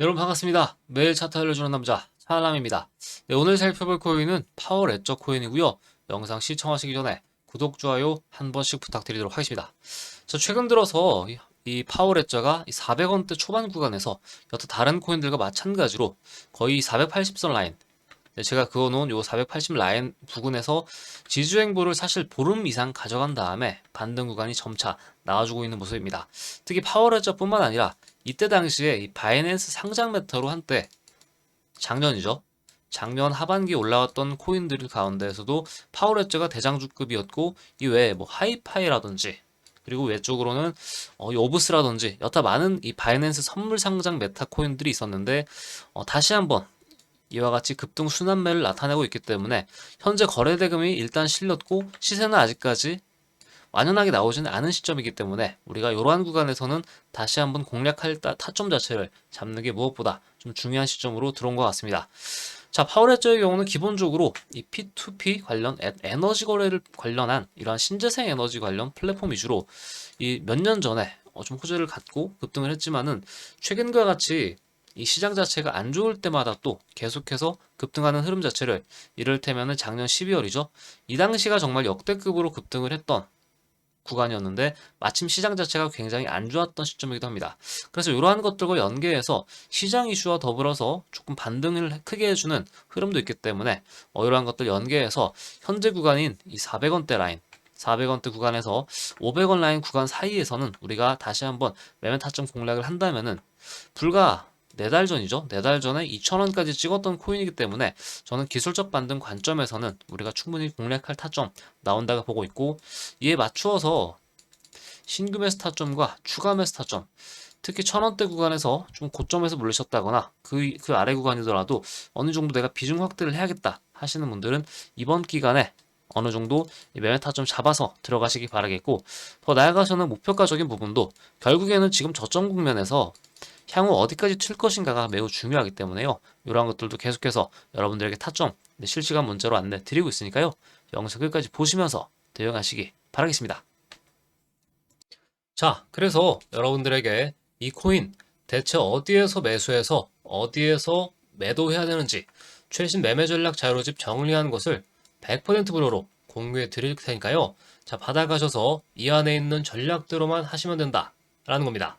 여러분 반갑습니다. 매일 차트 알려주는 남자 차람입니다. 네, 오늘 살펴볼 코인은 파워 레저 코인이고요. 영상 시청하시기 전에 구독, 좋아요 한 번씩 부탁드리도록 하겠습니다. 자, 최근 들어서 이, 이 파워 레저가 400원대 초반 구간에서 여타 다른 코인들과 마찬가지로 거의 480선 라인 네, 제가 그어놓은 요 480 라인 부근에서 지주행보를 사실 보름 이상 가져간 다음에 반등 구간이 점차 나와주고 있는 모습입니다. 특히 파워레저뿐만 아니라 이때 당시에 이 바이낸스 상장 메타로 한때 작년이죠. 작년 하반기에 올라왔던 코인들 가운데에서도 파워레저가 대장주급이었고 이 외에 뭐 하이파이라든지 그리고 외쪽으로는 어, 이 오브스라든지 여타 많은 이 바이낸스 선물 상장 메타 코인들이 있었는데 어, 다시 한번 이와 같이 급등 순환매를 나타내고 있기 때문에 현재 거래 대금이 일단 실렸고 시세는 아직까지 완연하게 나오지는 않은 시점이기 때문에 우리가 이러한 구간에서는 다시 한번 공략할 따- 타점 자체를 잡는 게 무엇보다 좀 중요한 시점으로 들어온 것 같습니다. 자, 파워레저의 경우는 기본적으로 이 P2P 관련 에- 에너지 거래를 관련한 이러한 신재생 에너지 관련 플랫폼 위주로 이 몇 년 전에 어, 좀 호재를 갖고 급등을 했지만은 최근과 같이 이 시장 자체가 안 좋을 때마다 또 계속해서 급등하는 흐름 자체를 이를테면은 작년 12월이죠. 이 당시가 정말 역대급으로 급등을 했던 구간이었는데 마침 시장 자체가 굉장히 안 좋았던 시점이기도 합니다. 그래서 이러한 것들과 연계해서 시장 이슈와 더불어서 조금 반등을 크게 해주는 흐름도 있기 때문에 어, 이러한 것들 연계해서 현재 구간인 이 400원대 라인 400원대 구간에서 500원 라인 구간 사이에서는 우리가 다시 한번 매매 타점 공략을 한다면은 불과 네 달 전이죠. 네 달 전에 2,000원까지 찍었던 코인이기 때문에 저는 기술적 반등 관점에서는 우리가 충분히 공략할 타점 나온다고 보고 있고 이에 맞추어서 신규 매수 타점과 추가 매수 타점 특히 1,000원대 구간에서 좀 고점에서 물리셨다거나 그, 그 아래 구간이더라도 어느 정도 내가 비중 확대를 해야겠다 하시는 분들은 이번 기간에 어느 정도 이 매매 타점 잡아서 들어가시기 바라겠고 더 나아가서는 목표가적인 부분도 결국에는 지금 저점 국면에서 향후 어디까지 튈 것인가가 매우 중요하기 때문에요. 이러한 것들도 계속해서 여러분들에게 타점 네, 실시간 문자로 안내 드리고 있으니까요. 영상 끝까지 보시면서 대응하시기 바라겠습니다. 자, 그래서 여러분들에게 이 코인 대체 어디에서 매수해서 어디에서 매도해야 되는지 최신 매매 전략 자료집 정리한 것을 100% 무료로 공유해 드릴 테니까요. 자, 받아가셔서 이 안에 있는 전략대로만 하시면 된다. 라는 겁니다.